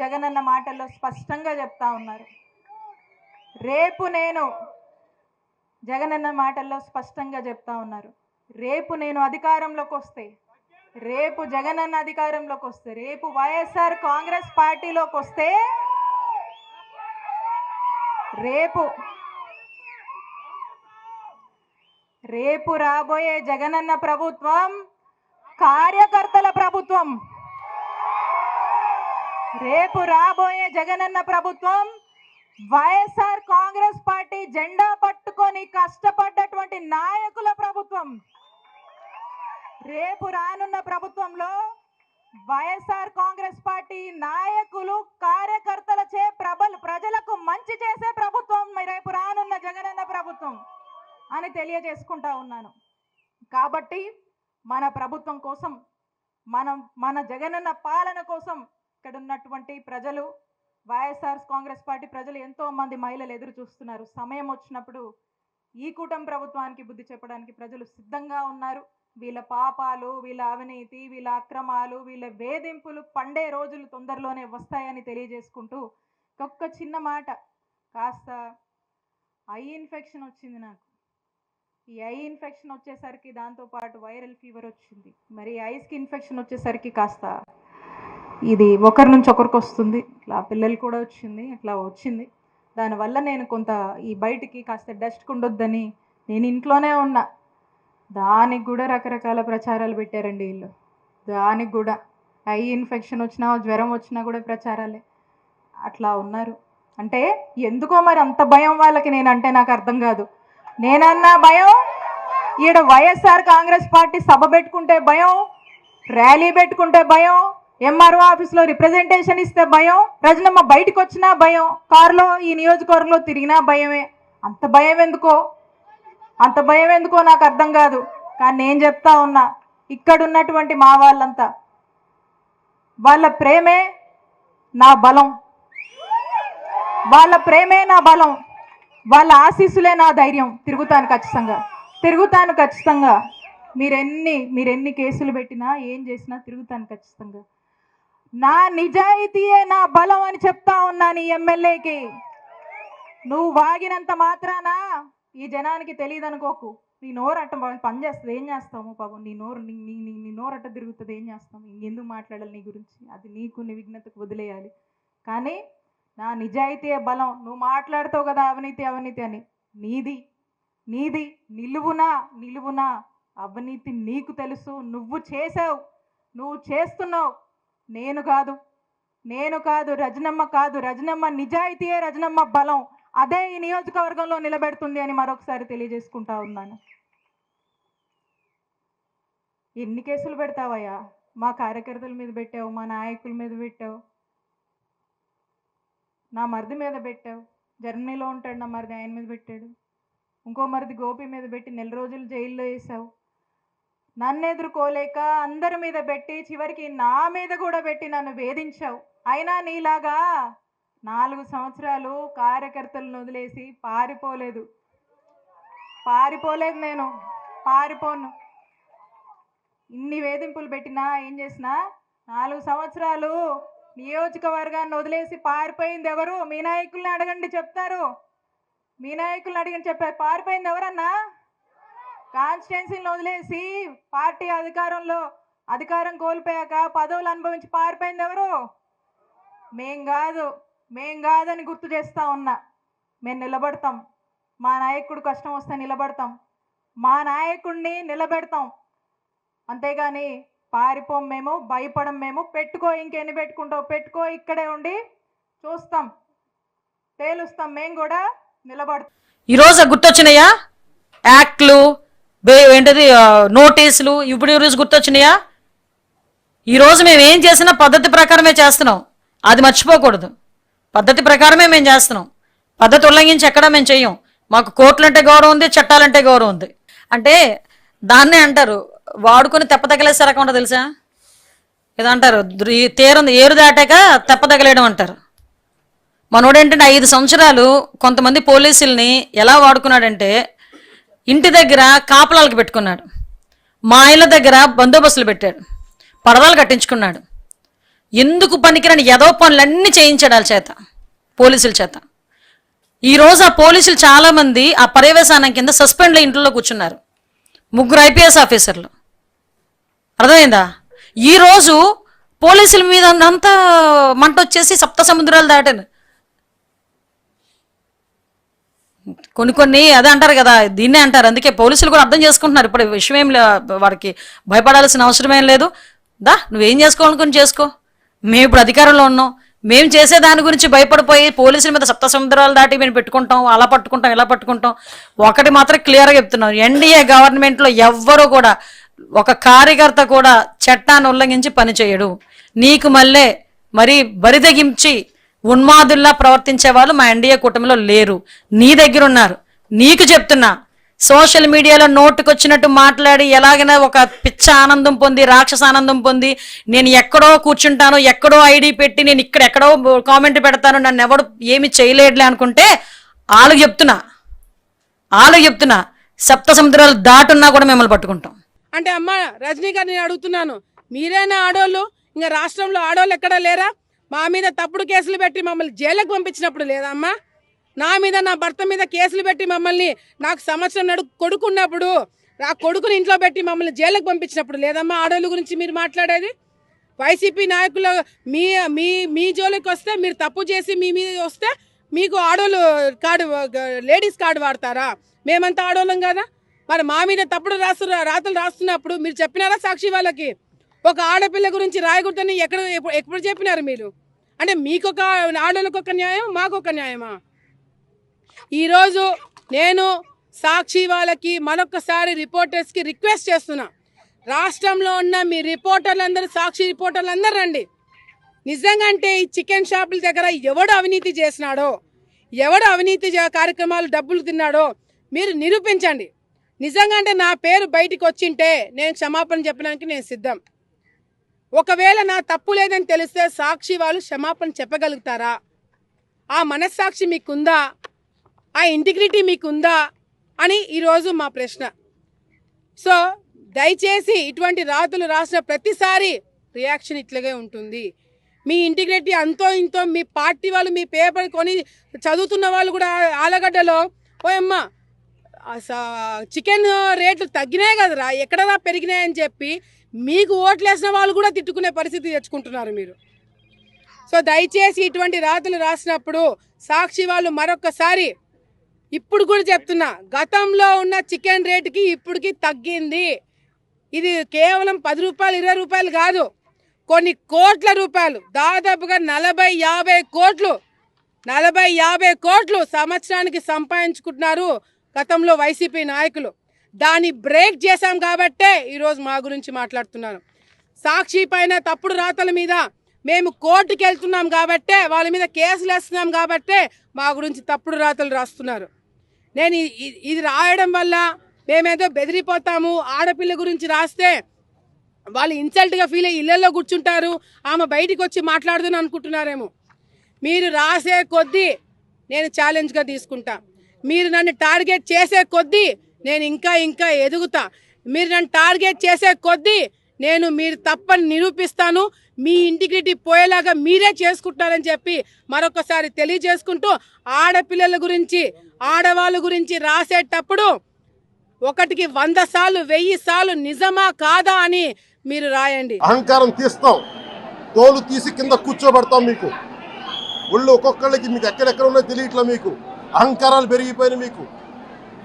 జగనన్న మాటల్లో స్పష్టంగా చెప్తా ఉన్నారు. రేపు నేను జగనన్న మాటల్లో స్పష్టంగా చెప్తా ఉన్నారు. రేపు నేను అధికారంలోకి వస్తే రేపు జగనన్న అధికారంలోకి వస్తే రేపు వైఎస్ఆర్ కాంగ్రెస్ పార్టీలోకి వస్తే రేపు రేపు రాబోయే జగనన్న ప్రభుత్వం కార్యకర్తల ప్రభుత్వం రేపు రాబోయే జగనన్న ప్రభుత్వం వైఎస్ఆర్ కాంగ్రెస్ పార్టీ జెండా పట్టుకొని కష్టపడ్డటువంటి నాయకుల ప్రభుత్వం. రేపు రానున్న ప్రభుత్వంలో వైఎస్ఆర్ కాంగ్రెస్ పార్టీ నాయకులు కార్యకర్తలచే ప్రబలు ప్రజలకు మంచి చేసే ప్రభుత్వం రేపు రానున్న జగనన్న ప్రభుత్వం అని తెలియజేసుకుంటా ఉన్నాను. కాబట్టి మన ప్రభుత్వం కోసం మనం మన జగనన్న పాలన కోసం ఇక్కడ ఉన్నటువంటి ప్రజలు వైఎస్ఆర్ కాంగ్రెస్ పార్టీ ప్రజలు ఎంతో మంది మహిళలు ఎదురు చూస్తున్నారు. సమయం వచ్చినప్పుడు ఈ కూటమి ప్రభుత్వానికి బుద్ధి చెప్పడానికి ప్రజలు సిద్ధంగా ఉన్నారు. వీళ్ళ పాపాలు వీళ్ళ అవినీతి వీళ్ళ అక్రమాలు వీళ్ళ వేధింపులు పండే రోజులు తొందరలోనే వస్తాయని తెలియజేసుకుంటూ ఒక్క చిన్న మాట కాస్త ఐ ఇన్ఫెక్షన్ వచ్చింది నాకు. ఈ ఐ ఇన్ఫెక్షన్ వచ్చేసరికి దాంతోపాటు వైరల్ ఫీవర్ వచ్చింది. మరి ఐస్కి ఇన్ఫెక్షన్ వచ్చేసరికి కాస్త ఇది ఒకరి నుంచి ఒకరికి వస్తుంది. ఇట్లా పిల్లలు కూడా వచ్చింది అట్లా వచ్చింది. దానివల్ల నేను కొంత ఈ బయటికి కాస్త డస్ట్ ఉండొద్దని నేను ఇంట్లోనే ఉన్నా. దానికి కూడా రకరకాల ప్రచారాలు పెట్టారండి వీళ్ళు. దానికి కూడా ఐ ఇన్ఫెక్షన్ వచ్చినా జ్వరం వచ్చినా కూడా ప్రచారాలే. అట్లా ఉన్నారు. అంటే ఎందుకో మరి అంత భయం వాళ్ళకి నేనంటే నాకు అర్థం కాదు. నేనన్నా భయం? ఈడ వైఎస్ఆర్ కాంగ్రెస్ పార్టీ సభ పెట్టుకుంటే భయం? ర్యాలీ పెట్టుకుంటే భయం? ఎంఆర్ఓ ఆఫీస్లో రిప్రజెంటేషన్ ఇస్తే భయం. రజనమ్మ బయటకు వచ్చినా భయం. కారులో ఈ నియోజకవర్గంలో తిరిగినా భయమే. అంత భయం ఎందుకో? అంత భయం ఎందుకో నాకు అర్థం కాదు. కానీ నేను చెప్తా ఉన్నా ఇక్కడ ఉన్నటువంటి మా వాళ్ళంతా వాళ్ళ ప్రేమే నా బలం. వాళ్ళ ప్రేమే నా బలం. వాళ్ళ ఆశీస్సులే నా ధైర్యం. తిరుగుతాను ఖచ్చితంగా. తిరుగుతాను ఖచ్చితంగా. మీరెన్ని మీరెన్ని కేసులు పెట్టినా ఏం చేసినా తిరుగుతాను ఖచ్చితంగా. నా నిజాయితీయే నా బలం అని చెప్తా ఉన్నాను ఈ ఎమ్మెల్యేకి. నువ్వు వాగినంత మాత్రానా? ఈ జనానికి తెలియదు అనుకోకు నీ నోరు అట్ట పని చేస్తుంది ఏం చేస్తాము పాపం నీ నోరు నీ నీ నీ- నోరు అట్ట తిరుగుతుంది ఏం చేస్తాము ఇంకెందుకు మాట్లాడాలి నీ గురించి? అది నీకు నీ విఘ్నతకు వదిలేయాలి. కానీ నా నిజాయితీ బలం. నువ్వు మాట్లాడుతావు కదా అవినీతి అవినీతి అని. నీది నీది నిలువునా నిలువునా? అవినీతి నీకు తెలుసు. నువ్వు చేసావు. నువ్వు చేస్తున్నావు. నేను కాదు నేను కాదు రజనమ్మ కాదు రజనమ్మ నిజాయితీయే రజనమ్మ బలం. అదే ఈ నియోజకవర్గంలో నిలబెడుతుంది అని మరొకసారి తెలియజేసుకుంటా ఉన్నాను. ఎన్ని కేసులు పెడతావయ్యా? మా కార్యకర్తల మీద పెట్టావు మా నాయకుల మీద పెట్టావు. నా మరిది మీద పెట్టావు. జర్మనీలో ఉంటాడు నా మరిది ఆయన మీద పెట్టాడు. ఇంకో మరిది గోపి మీద పెట్టి నెల రోజులు జైల్లో వేసావు. నన్ను ఎదుర్కోలేక అందరి మీద పెట్టి చివరికి నా మీద కూడా పెట్టి నన్ను వేధించావు. అయినా నీలాగా నాలుగు సంవత్సరాలు కార్యకర్తలను వదిలేసి పారిపోలేదు. పారిపోలేదు నేను. పారిపోను. ఇన్ని వేధింపులు పెట్టినా ఏం చేసినా నాలుగు సంవత్సరాలు నియోజకవర్గాన్ని వదిలేసి పారిపోయింది ఎవరు? మీ నాయకుల్ని అడగండి చెప్తారు. మీ నాయకుల్ని అడిగిన చెప్పారు పారిపోయింది ఎవరన్నా? కాన్స్టిట్యున్సీని వదిలేసి పార్టీ అధికారంలో అధికారం కోల్పోయాక పదవులు అనుభవించి పారిపోయింది ఎవరు? మేం కాదు. మేం కాదని గుర్తు చేస్తా ఉన్నా. మేము నిలబడతాం. మా నాయకుడు కష్టం వస్తే నిలబడతాం. మా నాయకుడిని నిలబెడతాం. అంతేగాని పారిపోం మేము భయపడం మేము. పెట్టుకో ఇంకెన్ని పెట్టుకుంటావు? పెట్టుకో ఇక్కడే ఉండి చూస్తాం. తేలుస్తాం. మేము కూడా నిలబడతాం. ఈరోజు గుర్తొచ్చినాయా? యాక్ట్లు ఏంటది నోటీసులు ఇప్పుడు ఈరోజు గుర్తొచ్చినాయా? ఈరోజు మేము ఏం చేసినా పద్ధతి ప్రకారమే చేస్తున్నాం. అది మర్చిపోకూడదు. పద్ధతి ప్రకారమే మేము చేస్తున్నాం. పద్ధతి ఉల్లంఘించి ఎక్కడ మేము చెయ్యం. మాకు కోర్టులంటే గౌరవం ఉంది చట్టాలంటే గౌరవం ఉంది. అంటే దాన్నే అంటారు వాడుకొని తెప్పతగలేసే రకం ఉంటుంది తెలుసా? ఏదో అంటారు తీరం ఏరు దాటాక తెప్పతగలేయడం అంటారు. మనోడేంటంటే ఐదు సంవత్సరాలు కొంతమంది పోలీసుల్ని ఎలా వాడుకున్నాడంటే ఇంటి దగ్గర కాపలాలకు పెట్టుకున్నాడు. మా ఇళ్ళ దగ్గర బందోబస్తులు పెట్టాడు. పడవలు కట్టించుకున్నాడు. ఎందుకు పనికిరని ఎదో పనులన్నీ చేయించాడు వాళ్ళ చేత పోలీసుల చేత. ఈరోజు ఆ పోలీసులు చాలామంది ఆ పర్యవేశానం కింద సస్పెండ్లో ఇంట్లో కూర్చున్నారు. ముగ్గురు ఐపీఎస్ ఆఫీసర్లు. అర్థమైందా? ఈ రోజు పోలీసుల మీద అంతా మంట వచ్చేసి సప్త సముద్రాలు దాటాను. కొన్ని కొన్ని అదే అంటారు కదా దీన్నే అంటారు. అందుకే పోలీసులు కూడా అర్థం చేసుకుంటున్నారు. ఇప్పుడు విషయం ఏం వాడికి భయపడాల్సిన అవసరం ఏం లేదు. దా నువ్వేం చేసుకోవాలనుకుని చేసుకో. మేము ఇప్పుడు అధికారంలో ఉన్నాం. మేము చేసే దాని గురించి భయపడిపోయి పోలీసుల మీద సప్త సముద్రాలు దాటి మేము పెట్టుకుంటాం అలా పట్టుకుంటాం ఇలా పట్టుకుంటాం. ఒకటి మాత్రం క్లియర్గా చెప్తున్నాం ఎన్డీఏ గవర్నమెంట్లో ఎవ్వరూ కూడా ఒక కార్యకర్త కూడా చట్టాన్ని ఉల్లంఘించి పనిచేయడు నీకు మళ్ళీ మరి బరిదగించి ఉన్మాదుల్లా ప్రవర్తించే వాళ్ళు మా ఎన్డీఏ కూటమిలో లేరు. నీ దగ్గర ఉన్నారు. నీకు చెప్తున్నా. సోషల్ మీడియాలో నోటుకొచ్చినట్టు మాట్లాడి ఎలాగైనా ఒక పిచ్చ ఆనందం పొంది రాక్షస ఆనందం పొంది నేను ఎక్కడో కూర్చుంటాను ఎక్కడో ఐడి పెట్టి నేను ఇక్కడ ఎక్కడో కామెంట్ పెడతాను నన్ను ఎవడు ఏమి చేయలేడులే అనుకుంటే వాళ్ళు చెప్తున్నా. వాళ్ళు చెప్తున్నా. సప్త సముద్రాలు దాటున్నా కూడా మిమ్మల్ని పట్టుకుంటాం. అంటే అమ్మ రజనీ గారు నేను అడుగుతున్నాను. మీరేనా ఆడోళ్ళు? ఇంకా రాష్ట్రంలో ఆడోళ్ళు ఎక్కడా లేరా? మా మీద తప్పుడు కేసులు పెట్టి మమ్మల్ని జైలుకు పంపించినప్పుడు లేదమ్మా? నా మీద నా భర్త మీద కేసులు పెట్టి మమ్మల్ని నాకు సంవత్సరం నడు కొడుకున్నప్పుడు ఆ కొడుకుని ఇంట్లో పెట్టి మమ్మల్ని జైలుకు పంపించినప్పుడు లేదమ్మా? ఆడోళ్ళ గురించి మీరు మాట్లాడేది? వైసీపీ నాయకులు మీ మీ మీ జోలికి వస్తే మీరు తప్పు చేసి మీ మీద వస్తే మీకు ఆడోళ్ళు కార్డు లేడీస్ కార్డు వాడతారా? మేమంతా ఆడోళ్ళం కదా? మరి మా మీద తప్పుడు రాసు రాతలు రాస్తున్నప్పుడు మీరు చెప్పినారా సాక్షి వాళ్ళకి? ఒక ఆడపిల్ల గురించి రాయకూడదని ఎక్కడ ఎప్పుడు చెప్పినారు మీరు? అంటే మీకొక ఆడోళ్ళకి ఒక న్యాయం మాకు ఒక న్యాయమా? ఈరోజు నేను సాక్షి వాళ్ళకి మరొకసారి రిపోర్టర్స్కి రిక్వెస్ట్ చేస్తున్నా. రాష్ట్రంలో ఉన్న మీ రిపోర్టర్లందరూ సాక్షి రిపోర్టర్లందరూ రండి. నిజంగా అంటే ఈ చికెన్ షాపుల దగ్గర ఎవడు అవినీతి చేసినాడో ఎవడు అవినీతి కార్యక్రమాలు డబ్బులు తిన్నాడో మీరు నిరూపించండి. నిజంగా అంటే నా పేరు బయటికి వచ్చింటే నేను క్షమాపణ చెప్పడానికి నేను సిద్ధం. ఒకవేళ నా తప్పు లేదని తెలిస్తే సాక్షి వాళ్ళు క్షమాపణ చెప్పగలుగుతారా? ఆ మనస్సాక్షి మీకుందా? ఆ ఇంటిగ్రిటీ మీకుందా? అని ఈరోజు మా ప్రశ్న. సో దయచేసి ఇటువంటి రాతలు రాసిన ప్రతిసారి రియాక్షన్ ఇట్లాగే ఉంటుంది. మీ ఇంటిగ్రిటీ అంతో ఇంతో మీ పార్టీ వాళ్ళు మీ పేపర్ కొని చదువుతున్న వాళ్ళు కూడా ఆలగడ్డలో ఓయమ్మ చికెన్ రేట్లు తగ్గినాయి కదరా ఎక్కడరా పెరిగినాయని చెప్పి మీకు ఓట్లేసిన వాళ్ళు కూడా తిట్టుకునే పరిస్థితి తెచ్చుకుంటున్నారు మీరు. సో దయచేసి ఇటువంటి రాతలు రాసినప్పుడు సాక్షి వాళ్ళు మరొకసారి ఇప్పుడు కూడా చెప్తున్నా గతంలో ఉన్న చికెన్ రేటుకి ఇప్పటికి తగ్గింది. ఇది కేవలం పది రూపాయలు ఇరవై రూపాయలు కాదు కొన్ని కోట్ల రూపాయలు దాదాపుగా నలభై యాభై కోట్లు నలభై యాభై కోట్లు సంవత్సరానికి సంపాదించుకుంటున్నారు గతంలో వైసీపీ నాయకులు. దాన్ని బ్రేక్ చేశాం కాబట్టే ఈరోజు మా గురించి మాట్లాడుతున్నాను. సాక్షి పైన తప్పుడు రాతల మీద మేము కోర్టుకి వెళ్తున్నాం కాబట్టే వాళ్ళ మీద కేసులు వేస్తున్నాం కాబట్టే మా గురించి తప్పుడు రాతలు రాస్తున్నారు. నేను ఇది రాయడం వల్ల మేమేదో బెదిరిపోతాము ఆడపిల్ల గురించి రాస్తే వాళ్ళు ఇన్సల్ట్గా ఫీల్ అయ్యి ఇళ్ళలో కూర్చుంటారు ఆమె బయటికి వచ్చి మాట్లాడుదని అనుకుంటున్నారేమో. మీరు రాసే కొద్దీ నేను ఛాలెంజ్గా తీసుకుంటా. మీరు నన్ను టార్గెట్ చేసే కొద్దీ నేను ఇంకా ఇంకా ఎదుగుతా. మీరు నన్ను టార్గెట్ చేసే కొద్దీ నేను మీరు తప్పని నిరూపిస్తాను. మీ ఇంటిగ్రిటీ పోయేలాగా మీరే చేసుకుంటారని చెప్పి మరొకసారి తెలియజేసుకుంటూ ఆడపిల్లల గురించి ఆడవాళ్ళ గురించి రాసేటప్పుడు ఒకటికి వంద సార్లు వెయ్యి సార్లు నిజమా కాదా అని మీరు రాయండి. అహంకారం తీస్తాం. తోలు తీసి కింద కూర్చోబెడతాం మీకు. ఒళ్ళు ఒక్కొక్కళ్ళకి మీకు ఎక్కడెక్కడ ఉన్నాయో తెలియట్లా మీకు. అహంకారాలు పెరిగిపోయినాయి మీకు.